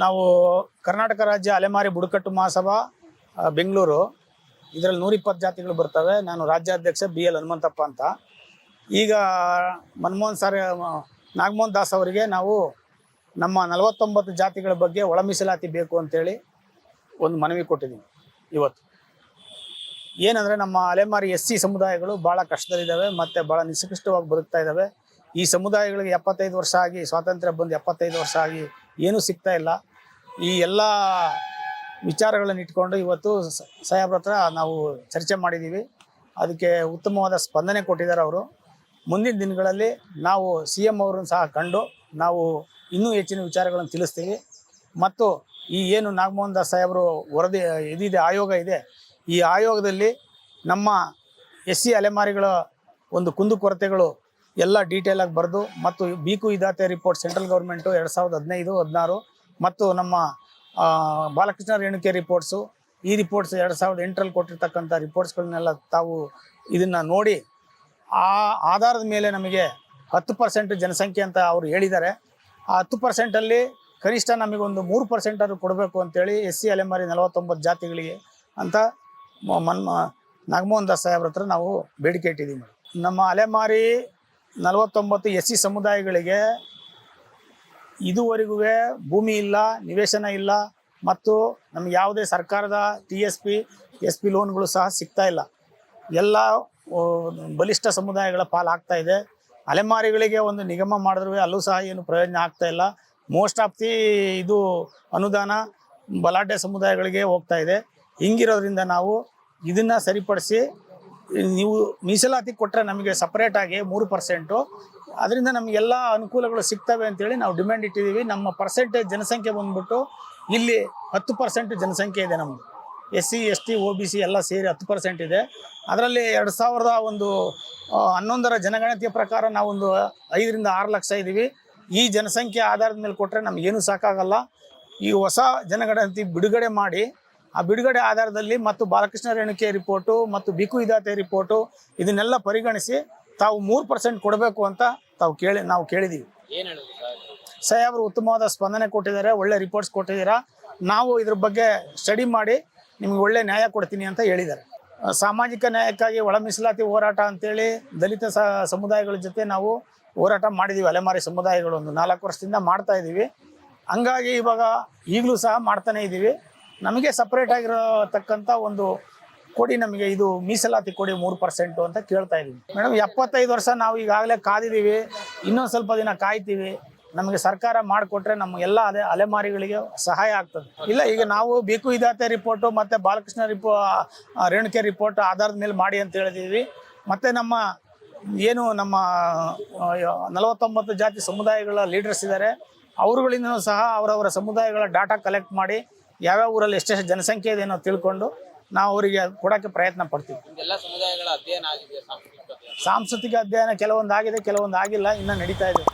ನಾವು ಕರ್ನಾಟಕ ರಾಜ್ಯ ಅಲೆಮಾರಿ ಬುಡಕಟ್ಟು ಮಹಾಸಭಾ ಬೆಂಗಳೂರು. ಇದರಲ್ಲಿ ನೂರಿಪ್ಪತ್ತು ಜಾತಿಗಳು ಬರ್ತವೆ. ನಾನು ರಾಜ್ಯಾಧ್ಯಕ್ಷ ಬಿ ಎಲ್ ಹನುಮಂತಪ್ಪ ಅಂತ. ಈಗ ಮನಮೋಹನ್ ಸರ್ ನಾಗಮೋಹನ್ ದಾಸ್ ಅವರಿಗೆ ನಾವು ನಮ್ಮ ನಲವತ್ತೊಂಬತ್ತು ಜಾತಿಗಳ ಬಗ್ಗೆ ಒಳ ಮೀಸಲಾತಿ ಬೇಕು ಅಂತೇಳಿ ಒಂದು ಮನವಿ ಕೊಟ್ಟಿದ್ದೀನಿ ಇವತ್ತು. ಏನಂದರೆ ನಮ್ಮ ಅಲೆಮಾರಿ ಎಸ್ ಸಿ ಸಮುದಾಯಗಳು ಭಾಳ ಕಷ್ಟದಲ್ಲಿದ್ದಾವೆ ಮತ್ತು ಭಾಳ ನಿಷ್ಕೃಷ್ಟವಾಗಿ ಬದುಕ್ತಾ ಇದ್ದಾವೆ. ಈ ಸಮುದಾಯಗಳಿಗೆ ಎಪ್ಪತ್ತೈದು ವರ್ಷ ಆಗಿ, ಸ್ವಾತಂತ್ರ್ಯ ಬಂದು ಎಪ್ಪತ್ತೈದು ವರ್ಷ ಆಗಿ ಏನೂ ಸಿಗ್ತಾ ಇಲ್ಲ. ಈ ಎಲ್ಲ ವಿಚಾರಗಳನ್ನು ಇಟ್ಕೊಂಡು ಇವತ್ತು ಸಾಹೇಬ್ರ ಹತ್ರ ನಾವು ಚರ್ಚೆ ಮಾಡಿದ್ದೀವಿ ಅದಕ್ಕೆ ಉತ್ತಮವಾದ ಸ್ಪಂದನೆ ಕೊಟ್ಟಿದ್ದಾರೆ ಅವರು. ಮುಂದಿನ ದಿನಗಳಲ್ಲಿ ನಾವು ಸಿ ಎಂ ಅವರನ್ನು ಸಹ ಕಂಡು ನಾವು ಇನ್ನೂ ಹೆಚ್ಚಿನ ವಿಚಾರಗಳನ್ನು ತಿಳಿಸ್ತೀವಿ. ಮತ್ತು ಈ ಏನು ನಾಗಮೋಹನ್ ದಾಸ್ ಸಾಹೇಬರು ವರದಿ, ಇದಿದೆ, ಆಯೋಗ ಇದೆ. ಈ ಆಯೋಗದಲ್ಲಿ ನಮ್ಮ ಎಸ್ ಸಿ ಅಲೆಮಾರಿಗಳ ಒಂದು ಕುಂದುಕೊರತೆಗಳು ಎಲ್ಲ ಆಗಿ ಬರೆದು ಮತ್ತು ಬೀಕು ಇದಾತೆ ರಿಪೋರ್ಟ್ ಸೆಂಟ್ರಲ್ ಗೌರ್ಮೆಂಟು ಎರಡು ಸಾವಿರದ ಹದಿನೈದು, ಹದಿನಾರು ಮತ್ತು ನಮ್ಮ ಬಾಲಕೃಷ್ಣ ರೇಣುಕೆ ರಿಪೋರ್ಟ್ಸು ಈ ರಿಪೋರ್ಟ್ಸ್ ಎರಡು ಸಾವಿರದ ಎಂಟರಲ್ಲಿ ಕೊಟ್ಟಿರ್ತಕ್ಕಂಥ ರಿಪೋರ್ಟ್ಸ್ಗಳನ್ನೆಲ್ಲ ತಾವು ಇದನ್ನು ನೋಡಿ ಆ ಆಧಾರದ ಮೇಲೆ ನಮಗೆ ಹತ್ತು ಪರ್ಸೆಂಟ್ ಜನಸಂಖ್ಯೆ ಅಂತ ಅವರು ಹೇಳಿದ್ದಾರೆ ಆ ಹತ್ತು ಪರ್ಸೆಂಟಲ್ಲಿ ಕನಿಷ್ಠ ನಮಗೊಂದು ಮೂರು ಪರ್ಸೆಂಟ್ ಆದರೂ ಕೊಡಬೇಕು ಅಂತೇಳಿ ಎಸ್ ಸಿ ಅಲೆಮಾರಿ ನಲವತ್ತೊಂಬತ್ತು ಜಾತಿಗಳಿಗೆ ಅಂತ ಮನ್ಮ ನಾಗಮೋಹನ್ ದಾಸ್ ಸಾಹೇಬ್ರ ಹತ್ರ ನಾವು ಬೇಡಿಕೆ ಇಟ್ಟಿದ್ದೀವಿ ಮೇಡಮ್. ನಮ್ಮ ಅಲೆಮಾರಿ ನಲವತ್ತೊಂಬತ್ತು ಎಸ್ ಸಿ ಸಮುದಾಯಗಳಿಗೆ ಇದುವರೆಗೂ ಭೂಮಿ ಇಲ್ಲ, ನಿವೇಶನ ಇಲ್ಲ ಮತ್ತು ನಮ್ಗೆ ಯಾವುದೇ ಸರ್ಕಾರದ T S P S P ಲೋನ್ಗಳು ಸಹ ಸಿಗ್ತಾ ಇಲ್ಲ. ಎಲ್ಲ ಬಲಿಷ್ಠ ಸಮುದಾಯಗಳ ಪಾಲಾಗ್ತಾ ಇದೆ. ಅಲೆಮಾರಿಗಳಿಗೆ ಒಂದು ನಿಗಮ ಮಾಡಿದ್ರೂ ಅಲ್ಲೂ ಸಹ ಏನು ಪ್ರಯೋಜನ ಆಗ್ತಾ ಇಲ್ಲ. ಮೋಸ್ಟ್ ಆಫ್ ದಿ ಇದು ಅನುದಾನ ಬಲಾಢ್ಯ ಸಮುದಾಯಗಳಿಗೆ ಹೋಗ್ತಾ ಇದೆ. ಹಿಂಗಿರೋದ್ರಿಂದ ನಾವು ಇದನ್ನು ಸರಿಪಡಿಸಿ ನೀವು ಮೀಸಲಾತಿ ಕೊಟ್ಟರೆ ನಮಗೆ ಸಪ್ರೇಟಾಗಿ ಮೂರು ಪರ್ಸೆಂಟು ಅದರಿಂದ ನಮಗೆಲ್ಲ ಅನುಕೂಲಗಳು ಸಿಗ್ತವೆ ಅಂತೇಳಿ ನಾವು ಡಿಮ್ಯಾಂಡ್ ಇಟ್ಟಿದ್ದೀವಿ. ನಮ್ಮ ಪರ್ಸೆಂಟೇಜ್ ಜನಸಂಖ್ಯೆ ಬಂದ್ಬಿಟ್ಟು ಇಲ್ಲಿ ಹತ್ತು ಪರ್ಸೆಂಟ್ ಜನಸಂಖ್ಯೆ ಇದೆ ನಮ್ಮದು S C, S T O B C ಎಲ್ಲ ಸೇರಿ ಹತ್ತು ಪರ್ಸೆಂಟ್ ಇದೆ. ಅದರಲ್ಲಿ ಎರಡು ಸಾವಿರದ ಒಂದು ಹನ್ನೊಂದರ ಜನಗಣತಿಯ ಪ್ರಕಾರ ನಾವೊಂದು ಐದರಿಂದ ಆರು ಲಕ್ಷ ಇದ್ದೀವಿ. ಈ ಜನಸಂಖ್ಯೆ ಆಧಾರದ ಮೇಲೆ ಕೊಟ್ಟರೆ ನಮಗೇನು ಸಾಕಾಗಲ್ಲ. ಈ ಹೊಸ ಜನಗಣತಿ ಬಿಡುಗಡೆ ಮಾಡಿ ಆ ಬಿಡುಗಡೆ ಆಧಾರದಲ್ಲಿ ಮತ್ತು ಬಾಲಕೃಷ್ಣ ರೇಣುಕೆ ರಿಪೋರ್ಟು ಮತ್ತು ಬಿಕು ಇದಾತೆ ರಿಪೋರ್ಟು ಇದನ್ನೆಲ್ಲ ಪರಿಗಣಿಸಿ ತಾವು ಮೂರು ಪರ್ಸೆಂಟ್ ಕೊಡಬೇಕು ಅಂತ ತಾವು ಕೇಳಿ ನಾವು ಕೇಳಿದ್ದೀವಿ ಏನು ಹೇಳ್ತೀವಿ ಸರ್? ಸಾಹೇಬರು ಉತ್ತಮವಾದ ಸ್ಪಂದನೆ ಕೊಟ್ಟಿದ್ದಾರೆ ಒಳ್ಳೆ ರಿಪೋರ್ಟ್ಸ್ ಕೊಟ್ಟಿದ್ದೀರಾ. ನಾವು ಇದ್ರ ಬಗ್ಗೆ ಸ್ಟಡಿ ಮಾಡಿ ನಿಮ್ಗೆ ಒಳ್ಳೆ ನ್ಯಾಯ ಕೊಡ್ತೀನಿ ಅಂತ ಹೇಳಿದ್ದಾರೆ. ಸಾಮಾಜಿಕ ನ್ಯಾಯಕ್ಕಾಗಿ ಒಳ ಮೀಸಲಾತಿ ಹೋರಾಟ ಅಂತೇಳಿ ದಲಿತ ಸ ಸಮುದಾಯಗಳ ಜೊತೆ ನಾವು ಹೋರಾಟ ಮಾಡಿದ್ದೀವಿ ಅಲೆಮಾರಿ ಸಮುದಾಯಗಳು ಒಂದು ನಾಲ್ಕು ವರ್ಷದಿಂದ ಮಾಡ್ತಾ ಇದ್ದೀವಿ ಹಂಗಾಗಿ ಇವಾಗ ಈಗಲೂ ಸಹ ಮಾಡ್ತಾನೆ ಇದ್ದೀವಿ ನಮಗೆ ಸಪ್ರೇಟ್ ಆಗಿರತಕ್ಕಂಥ ಒಂದು ಕೊಡಿ ನಮಗೆ, ಇದು ಮೀಸಲಾತಿ ಕೊಡಿ ಮೂರು ಪರ್ಸೆಂಟು ಅಂತ ಕೇಳ್ತಾ ಇದ್ದೀವಿ ಮೇಡಮ್, ಎಪ್ಪತ್ತೈದು ವರ್ಷ ನಾವು ಈಗಾಗಲೇ ಕಾದಿದ್ದೀವಿ, ಇನ್ನೊಂದು ಸ್ವಲ್ಪ ದಿನ ಕಾಯ್ತೀವಿ. ನಮಗೆ ಸರ್ಕಾರ ಮಾಡಿಕೊಟ್ರೆ ನಮ್ಮ ಎಲ್ಲ ಅದೇ ಅಲೆಮಾರಿಗಳಿಗೆ ಸಹಾಯ ಆಗ್ತದೆ. ಇಲ್ಲ, ಈಗ ನಾವು ಬೇಕು ಇದಾತೆ ರಿಪೋರ್ಟು ಮತ್ತು ಬಾಲಕೃಷ್ಣ ರಿಪೋ ರೇಣುಕೆ ರಿಪೋರ್ಟ್ ಆಧಾರದ ಮೇಲೆ ಮಾಡಿ ಅಂತ ಹೇಳಿದ್ದೀವಿ. ಮತ್ತು ನಮ್ಮ, ಏನು ನಮ್ಮ ನಲವತ್ತೊಂಬತ್ತು ಜಾತಿ ಸಮುದಾಯಗಳ ಲೀಡರ್ಸ್ ಇದ್ದಾರೆ ಅವರುಗಳಿಂದ ಸಹ ಅವರವರ ಸಮುದಾಯಗಳ ಡಾಟಾ ಕಲೆಕ್ಟ್ ಮಾಡಿ ಯಾವ್ಯಾವ ಊರಲ್ಲಿ ಎಷ್ಟೆಷ್ಟು ಜನಸಂಖ್ಯೆ ಇದೆ ಅನ್ನೋ ತಿಳ್ಕೊಂಡು ನಾವು ಅವರಿಗೆ ಕೊಡೋಕ್ಕೆ ಪ್ರಯತ್ನ ಪಡ್ತೀವಿ. ನಿಮ್ಗೆಲ್ಲ ಸಮುದಾಯಗಳ ಅಧ್ಯಯನ ಆಗಿದೆ ಸಾಂಸ್ಕೃತಿಕ ಅಧ್ಯಯನ. ಸಾಂಸ್ಕೃತಿಕ ಅಧ್ಯಯನ ಕೆಲವೊಂದು ಆಗಿದೆ ಕೆಲವೊಂದು ಆಗಿಲ್ಲ ಇನ್ನೂ ನಡೀತಾ ಇದೆ.